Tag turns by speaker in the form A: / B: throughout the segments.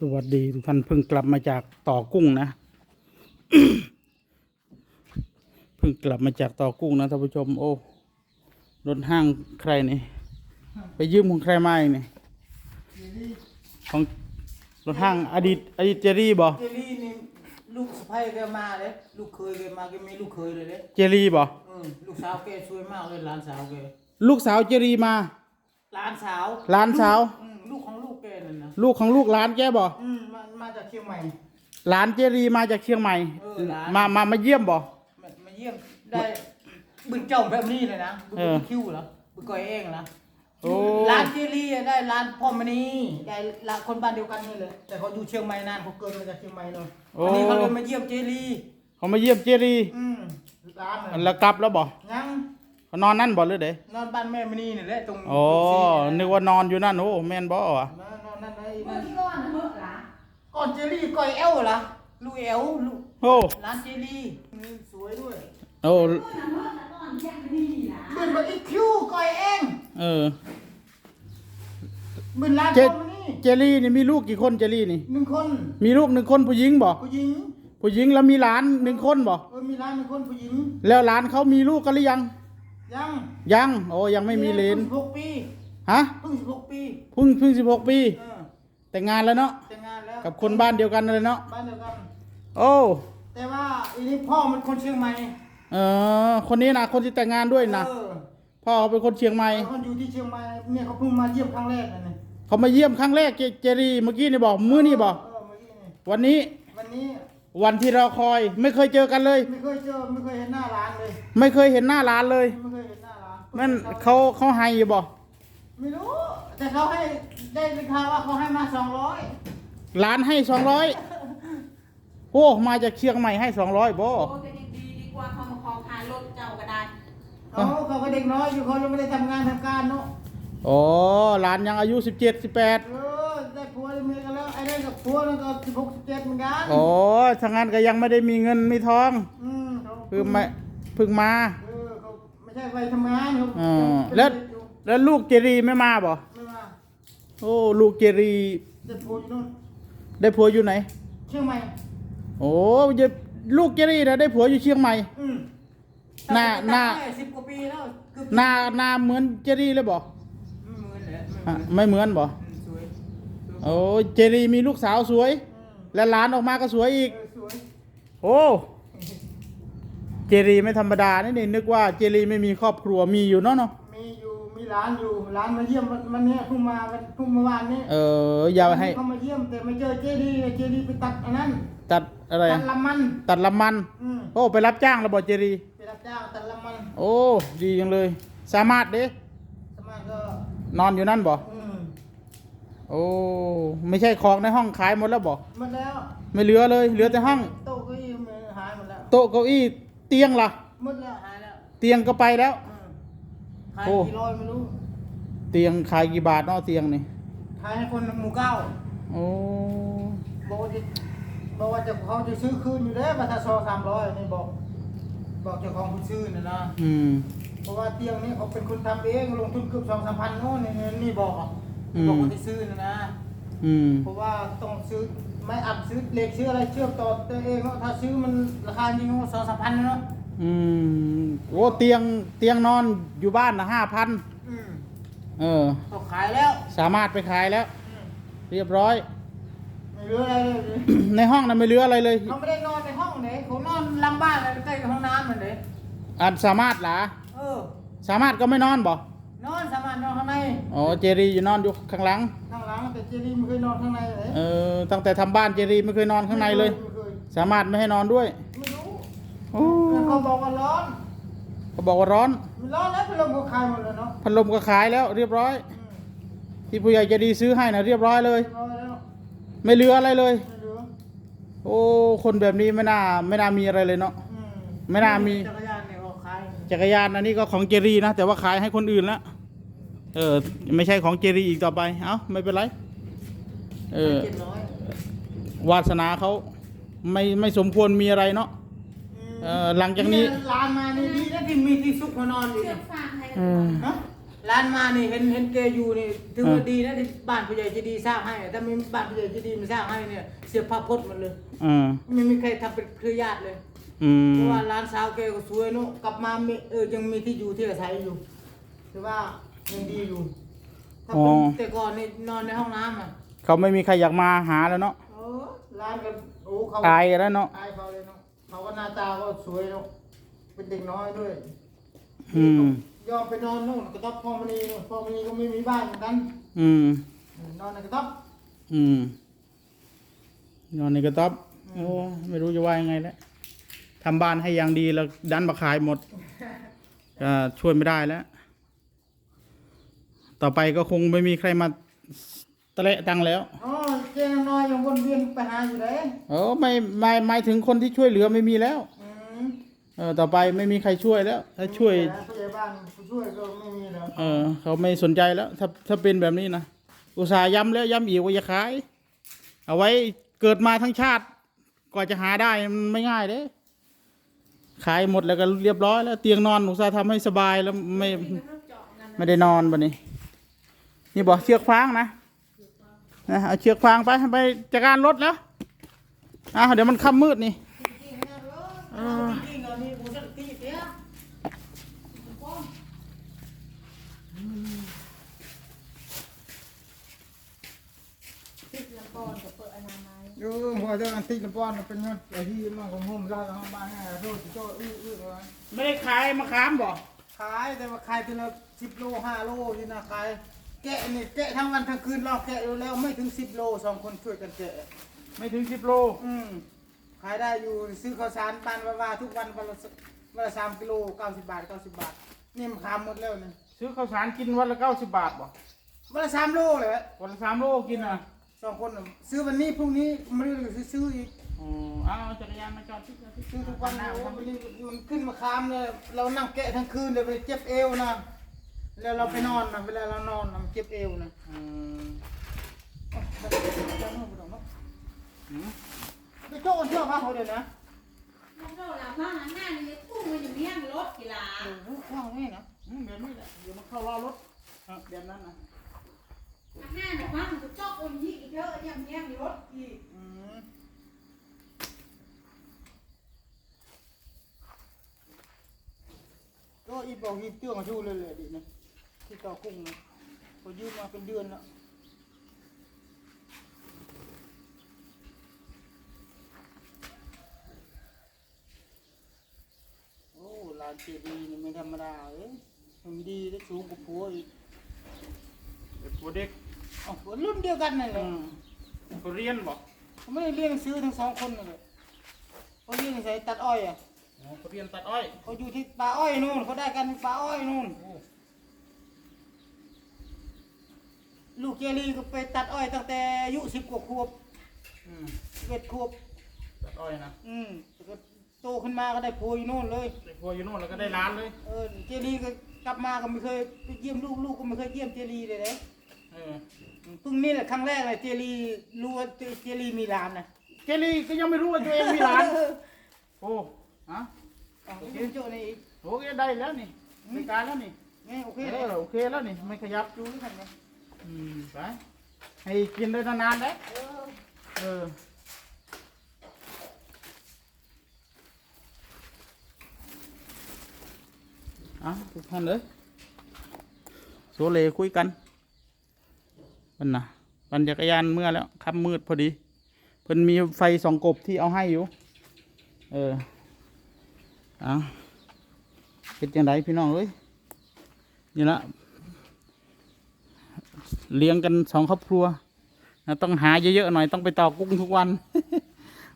A: สวัสดีทุกท่านเพิ่งกลับมาจากต่อกุ้งนะเพิ่งกลับมาจากต่อกุ้งนะท่านผู้ชม โอ้รถห้างใครนี่ไปยืมของใครมาอีกนี่ของรถห้างอดีตอดีตเจรี่บอ
B: เจลี่นี่ลูกสะใภ้แกมาเลยลูกเคยแกมาแกมีลูกเคยเลยเด้
A: เจรี่บอ
B: อืมลูกสาวแกช่วยมากเลยหลานสาวแก
A: ลูกสาวเจรี่มา
B: หลานสาว
A: หลานสาว
B: อืม ลูกของลูกแกนั่นนะ
A: ลูกของลูกหลานแกบอ
B: อืมมามาจากเชียงใหม่
A: หลานเจรี่มาจากเชียงใหม่
B: เออหลาน
A: มามามาเยี่ยมบอ
B: มามาเยี่ยมได้บึงเจ้าแบบนี้เลยนะบึง
A: เออ
B: คิวเหรอบึงก้อยเองเหรอ
A: โอ้
B: ร้านเจลี่อะได้ร้านพ่อมณีได้ร้านคนบ้านเดียวกันนี่เลย แต่เขาอยู่เชียงใหม่นานเขาเกิดมาจากเชียงใหม่เลยอันนี้เขาเลยมาเยี่ยมเจลี่
A: เขามาเยี่ยมเจรี่
B: อืมร้านน่ะ
A: แล้วกลับแล้วบอ
B: ยัง
A: เขานอนนั่นบอหรือเด้
B: นอนบ้านแม่มณีนี่แหละตรง
A: โอ้
B: ตรง
A: นึกว่านอนอยู่นั่นโอ้แม่นบ่อะ
B: มานอนนั่นไอ้
C: เมื่
B: นั่
C: อนกี้ก่อนเมื่อละ
B: ก่อนเจลี่ก้อยเอวเหรอลูกเอวลูก
A: โอ้
B: ร้านเจลี่นี่สวยด้วย
A: โอ้
C: เมื่อละเมื่อละตอนแยกนี่นะ
B: เป็นแบบอีคิวก้อยเอง
A: เออ
B: เป็นร้าน
A: เจ
B: พ่อมณี
A: เจลี่นี่มีลูกกี่คนเจลี่นี่
B: หนึ่งคน
A: มีลูกหนึ่งคนผู้หญิงบ่
B: ผู้หญิง
A: ผู้หญิงแล้วมีหลานหนึ่งคนบ่
B: เออมีร้านหนึ่งคนผู้หญิง
A: แล้วหลานเขามีลูกกันหรือยัง
B: ยัง
A: ยังโอ้ยังไม่มีเลน
B: พิ่งสิบหกปี
A: ฮะ
B: เพิ่งสิบหกปี
A: เพิ่งเพิ่งสิบหกปี
B: เออ
A: แต่งงานแล้วเนาะ
B: แต่งงานแล้ว
A: กับคนบ้านเดียวกันเลยเนาะ
B: บ้านเดียวกัน
A: โอ้
B: แต่ว่าอีนี้พ่อมันคนเชียงใหม่
A: เออคนนี้นะคนที่แต่งงานด้วยนะ
B: เออ
A: พ่อเขาเป็นคนเชียงใหม่
B: เขาอยู่ที่เชียงใหม่เนี่ยเขาเพิ่งมาเยี่ยมครั้งแรกนะเนี่ย
A: เขามาเยี่ยมครั้งแรกเจเจรี่เมื่อกี้นี่บอกมื้อนี่บอก
B: เออเมื่อกี้นี่
A: วันนี้
B: วันนี้
A: วันที่เราคอยไม่เคยเจอกันเลย
B: ไม่เคยเจอไม่เคยเห็นหน้าร้านเลย
A: ไม่เคยเห็นหน้าร้านเลย
B: ไม่เคยเห็นหน้าร้าน
A: นั่นเขาเขาให้อยู่บ่
B: ไม่รู้ แต่เขาให้ได้ราคาวว่าเขาให้มาสองร้อย
A: ร้านให้สองร้อยโอ้มาจากเชียงใหม่ให้สองร้อยบ่
C: โอ้จะดีดีดีกว่าเขามาขอขายรถเจ้าก็ได้
B: เขาเขาก็เด็กน้อยอยู่เขายังไม่ได้ทำงานทำการเนาะ
A: โอ้ร้านยังอายุสิบเจ็ดสิบแปด
B: เออได้ผัวได้เมียกัน แล้วไอ้ได้กับผัวแล้วก็สิบหกสิบเจ็ดเหมือนกัน
A: โอ้ทางงานก็ยังไม่ได้มีเงินมีทอง
B: อืมเขา
A: คือไม่เพิ่งมา
B: เออเขาไม่ใช่ไปทำงานเขา
A: อ๋อ
B: เป็น
A: แล้ว
B: เด็กอยู่
A: แล้วลูกเจรีไม่มาบ่
B: ไม่มา
A: โอ้ลูกเจรี
B: ได้ผัวอยู่นู่น
A: ได้ผัวอยู่ไหน
B: เชียงใหม่
A: โอ้ยลูกเจรีนะได้ผัวอยู่เชียงใหม่
B: อืม
A: หน้าหน้า
B: สิบกว่าปีแล้วเกือบ
A: หน้าหน้าเหมือนเจรีเลยบ่
B: ไม่เหมือนแหละ
A: อะ
B: ไม่เหมือน
A: ไม่เหมือนบ่
B: อืมสวย
A: โอ้เจรีมีลูกสาวสวย
B: อืม
A: และหลานออกมาก็สวยอีก
B: เออสวย
A: โอ้ เจรีไม่ธรรมดานี่นี่นึกว่าเจรีไม่มีครอบครัวมีอยู่เนาะเนาะ
B: มีอยู่มีร้านอยู่ร้านมาเยี่ยมวันวันเนี้ยเพิ่งมาวันเพิ่งเมื่อวานนี้
A: เอออย่าให้
B: เขามาเยี่ยมแต่ไม่เจอเจดีเจดีไปตัดอันนั้น
A: ตัดอะไร
B: ตั
A: อะ
B: ดลำมัน
A: ตัดลำมัน
B: อืม
A: โอ้ ไปรับจ้างระบอเจรี
B: ไปรับจ้างตัดลำมัน
A: โอ้ ดีจังเลย สามารถเด้
B: สมัยก็
A: นอนอยู่นั่นบ่
B: อืม
A: โอ้ไม่ใช่ของในห้องขายหมดแล้วบ่
B: หมดแล้ว
A: ไม่เหลือเลยเหลือแต่ห้อง
B: โต๊ะเก้าอี้มันหายหมดแล้ว
A: โต๊ะเก้าอี้เตียงล่ะ
B: หมดแล้วหายแล้ว
A: เตียงก็ไปแล้ว
B: อืมขาย
A: โอ้
B: กี่ร้อยไม่รู้
A: เตียงขายกี่บาทเนาะเตียงนี่
B: ขายให้คนหมู่เก้า
A: โอ้
B: บอกว่าจะบอกว่าจะเขาจะซื้อคืนอยู่แล้วมาถ้าซอสามร้อยนี่บอก บอกเจ้าของผู้ซื้อนะนะ
A: อืม
B: เพราะว่าเตียงนี้เขาเป็นคนทำเองลงทุนเกือบสองสามพันโน่นนี่นี่บอกอะ
A: อืม
B: บอกว่าที่ซื้อนะนะ
A: อืม
B: เพราะว่าต้องซื้อไม่อัดซื้อเหล็กซื้ออะไรเชื่อมต่อตัวเองเนาะถ้าซื้อมันราคาจริงๆสองสามพันเนาะ
A: อืม โอ้เตียงเตียงนอนอยู่บ้านนะห้าพัน
B: อืม
A: เออ
B: ต้องขายแล้ว
A: สามารถไปขายแล้ว
B: อืม
A: เรียบร้อย
B: ไม่เหลืออะไรเลย
A: ในห้องนั้นไม่เหลืออะไรเลย
B: เขาไม่ได้นอนในห้องไหนเขานอนหลังบ้านอะไรใกล้กับห้องน้ำเหมือนเด้
A: อันสามารถหรอ
B: เออ
A: สามารถก็ไม่นอนบ่
B: นอนสามารถนอนข้างใน
A: อ๋อเจรีอยู่นอนอยู่ข้างหลัง
B: ข้างหลังแต่เจลี่ไม่เคยนอนข้างในเลย
A: เออตั้งแต่ทำบ้านเจรีไม่เคยนอนข้างในเลย
B: ไม่คย
A: สามารถไม่ให้นอนด้วย
B: ไม่รู้
A: โอ้
B: แล้วเขาบอกว่าร้อน
A: เขาบอกว่าร้อน
B: มันร้อนแล้วพัดลมก็คลายหมดแล้วเนาะ
A: พัดลมก็ขายแล้วเรียบร้อย
B: อืม
A: ที่ผู้ใหญ่เจดีซื้อให้นะเรียบร้อยเลย
B: เรียบร้อยแล้ว
A: ไม่เหลืออะไรเลย
B: ไม่เหลือ
A: โอ้คนแบบนี้ไม่น่าไม่น่ามีอะไรเลยเนาะ
B: อืม
A: ไม่น่ามี
B: จักร
A: จักรยานอันนี้ก็ของเจรีนะ แต่ว่าขายให้คนอื่นแล้วเออ ไม่ใช่ของเจรีอีกต่อไป เอ้าไม่เป็นไร เออ
B: เจ็ดร้อยวา
A: สนาเขาไม่ไม่สมควรมีอะไรเนาะเออหลังจากนี้
B: ลานมานี่ดีนะที่มีที่ซุกมานอนอยู่
C: เชือ
B: เนี่ย
C: กฟางให้
A: เออ
B: ฮะ
C: เร้า
B: นมานี่เห็นเห็นแกอยู่นี่ถือว่า
A: เออ
B: ดีนะที่บ้านผู้ใหญ่ใจะดีสร้างให้ถ้าไม่บ้านผู้ใหญ่ใจะดีไม่สร้างให้เนี่ย เสียภาพพจน์หมันเลย
A: เออ
B: ไม่มีใครทำเป็นเครือญาติเลย
A: อืม
B: เพราะว่าร้านสาวแกก็สวยเนอะกลับมามีเออยังมีที่อยู่ที่อาศัยอยู่ถือว่ายังดีอยู่ถ้าเป็นแต่ก่อนนี่นอนในห้องน้ำอะ
A: เขาไม่มีใครอยากมาหาแล้วเนาะ
B: เออร้านก็โอ้เขา
A: ตายแล้วเนาะ
B: อายเขาเลยเนาะเขาก็หน้าตาก็สวยเนาะเป็นเด็กน้อยด้วย
A: อืม
B: ยอมไปนอนนู่นกระต๊อบพ่อมณีนู่นพ่อมณีก็ไม่มีบ้านเหมือนกัน
A: อืม
B: นอนในกระต๊อบ
A: อืมนอนในกระต๊อบโอ้ไม่รู้จะว่ายังไงแล้ว ทำบ้านให้อย่างดีแล้วดันมาขายหมดก็ช่วยไม่ได้แล้ว ต่อไปก็คงไม่มีใครมาตะเละตังแล้ว
B: อ๋อเจ้าน้อยยังวนเวียนไปหาอยู่เลย
A: โอ้ไม่ไม่หมายถึงคนที่ช่วยเหลือไม่มีแล้ว
B: อืม
A: เออต่อไปไม่มีใครช่วยแล้ว ถ้าช่วย
B: ผู้ใหญ่บ้านผู้ช่วยก็ไม่มีแล้ว
A: เออเขาไม่สนใจแล้ว ถ้าถ้าเป็นแบบนี้นะอุตส่าห์ย้ำแล้วย้ำอีกว่าอย่าขาย เอาไว้เกิดมาทั้งชาติกว่าจะหาได้มันไม่ง่ายเด้ ขายหมดแล้วก็เรียบร้อยแล้วเตียงนอนหนูซาห์ทำให้สบายแล้วไม่ไม่ได้นอนบันนี้ นี่บอกเชือกฟางนะนะเอาเชือกฟางไปไปจัดการรถแล้วอะเดี๋ยวมันค่ำมืดนี่
B: เออจริงๆอันนี้ผู้สักทีเสีย
C: ติดลำปอนกับเปิดอ นามัย
B: อยู่หัวเจ้าอันติดลำปอนเป็นเงินไอ้ที่มันของผมร้านของบ้านให้โทษโทษอื้ออื้อเลย
A: ไม่ได้ขายมะขามบอก
B: ขายแต่ว่าขายทีละสิบโลห้าโลนี่นะขายแกะนี่แกะทั้งวันทั้งคืนรอบแกะแล้วไม่ถึงสิบโลสองคนช่วยกันแกะ
A: ไม่ถึงสิบโล
B: อืมขายได้อยู่ซื้อข้าวสารปานวาวาทุกวันวันละสวันละสามกิโลเก้าสิบบาทเก้าสิบบาทนี่มันขามหมดแล้วเนี่ย
A: ซื้อข้าวสารกินวันละเก้าสิบบาทบอก
B: วันละสามโลเลย
A: วันละสามโลกินอะ
B: สองคนน่ะซื้อวันนี้พรุ่งนี้ไม่รู้จะซื้ออีก
A: อ๋อเอาจักรยานมาจอดที่จอดที่
B: ซื้อทุกวัน
A: ห
B: นะ
A: น้า
B: โอ้
A: วัน
B: วันนี้มันขึ้นมาคามเลยเรานั่งแกะทั้งคืนเลยไปเจ็บเอวนะแล้วเราไปนอนนะเวลาเรานอนนะมันเจ็บเอวนะ
A: อืม
B: ไปโจ้เชื่อมาเขาเดี๋ยวนะ
C: มันก็หลับนอนหน้านี่พุ่งมาอยู่เนี่ยรถกีฬา
B: เออข้าวนี่นะ
A: อืมแบบนี้แหละเดี๋ยวมันเข้ารอรถอะแบบนั้นนะ
C: หน้าเนี่ยว่ามั นจะจอกคนยิ่งเยอะเนี่ยเนี่ยรถอีก
B: อืมก็อีบอกอีเตื้องชูเลยเลยดินะที่ต่อกุ้งนะเขายืมมาเป็นเดือนแล้วโอ้ลานเจดีย์นี่ไม่ธรรมดาเอ้ยมันดีได้สูงกว่าผัวอีก
A: เด็กตัวเด็ก
B: อ๋อรุ่นเดียวกันนั่นแห
A: อื
B: ละ
A: มเขาเรียนบอก
B: เขาไม่ได้เรียนหนังสือทั้งสองคนนั่นแหละเขาเรียนหนังสือตัดอ้อยอะ
A: อ๋อเขาเรียนตัดอ้อย
B: เขาอยู่ที่ป่าอ้อยนู่นเขาได้กันป่าอ้อยนู่น
A: โอ้
B: ลูกเจรีก็ไปตัดอ้อยตั้งแต่อายุสิบกว่าขวบ
A: อืม
B: เอ็ดขวบ
A: ตัดอ้อยนะ
B: อืมแต่ก็โตขึ้นมาก็ได้ผัวอยู่นู่นเลย
A: ไปพัวอยู่โน่นแล้วก็ได้ร้านเลย
B: เออเจรีก็กลับมาก็ไม่เคยไปเยี่ยมลูกลูกก็ไม่เคยเยี่ยมเจรีเลยนะ
A: เออ
B: เพิ่งนี่แหละครั้งแรกเลยเจรีรู้ว่าเจรีมีหลานนะ
A: เจลี่ก็ยังไม่รู้ว่าตัวเองมีร้าน โอ้ฮะ
B: อ๋อเดี๋ยวโจ้นี่อีก
A: โอเคได้แล้วนี่ได้การแล้วนี่
B: ไงโอเค
A: เอ
B: เลย
A: อโอเคแล้วนี่ไม่ขยับ
B: ดูด้วยกันไหม
A: อืมไปให้กินได้นานๆได้
B: เออ
A: เอออะทุกท่านเลยโซเลคุยกัน มันนะปั่นจักรยานเมื่อแล้วค่ำมืดพอดีเพิ่นมีไฟสองกบที่เอาให้อยู่ เออเอาเป็นจังไดพี่น้องเอ้ยนี่ละเลี้ยงกันสองครอบครัวนะต้องหาเยอะๆหน่อยต้องไปต่อกุ้งทุกวัน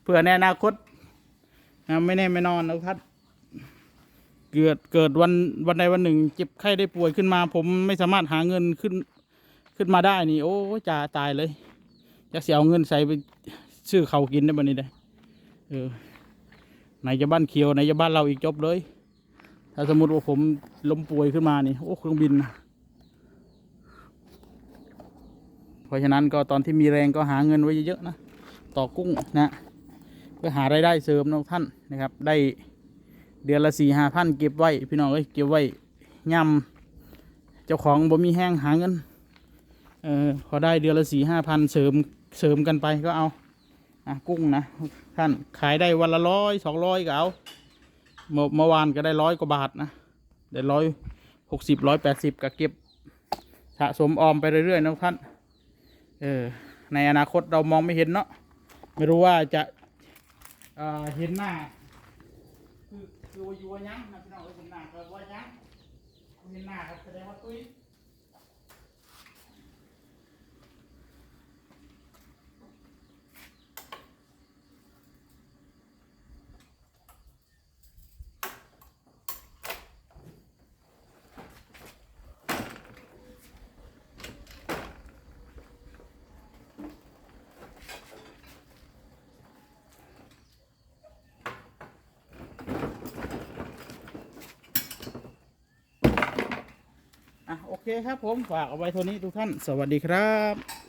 A: เผื่อในอนาคตนะไม่แน่ไม่นอนนะครับเกิดเกิดวันวันใดวันหนึ่งเจ็บไข้ได้ป่วยขึ้นมา ผมไม่สามารถหาเงินขึ้น ขึ้นมาได้นี่ โอ้จะตายเลยจะเสียเอาเงินใส่ไปซื้อเขากินได้บันนี้ได้เออไหนจะบ้านเขียวไหนจะบ้านเราอีกจบเลย ถ้าสมมติว่าผมล้มป่วยขึ้นมานี่โอ้เครื่องบินนะเพราะฉะนั้นก็ตอนที่มีแรงก็หาเงินไว้เยอะๆนะต่อกุ้งนะเพื่อหารายได้เสริมนะท่านนะครับ ได้เดือนละสี่ห้าพันเก็บไว้ พี่น้องเอ้ยเก็บไว้ย่ำจ้าของบ่มีแห้งหาเงิน เออพอได้เดือนละสี่ห้าพันเสริมเสริมกันไปก็เอาอะกุ้งนะท่านขายได้วันละร้อยสองร้อยก็เอาเมื่อเมื่อวานก็ได้ร้อยกว่าบาทนะได้ร้อยหกสิบร้อยแปดสิบก็เก็บสะสมออมไปเรื่อยๆนะท่านเออในอนาคตเรามองไม่เห็นเนาะไม่รู้ว่าจะเอ่อเห็นหน้าคือคือว่าอยู่ว่ายังนะพี่น้องเอ้ยเห็นหน้าก็ว่ายังเห็นหน้าก็แสดงว่าตุ้ย อะโอเคครับผมฝากเอาไว้เท่านี้ทุกท่าน สวัสดีครับ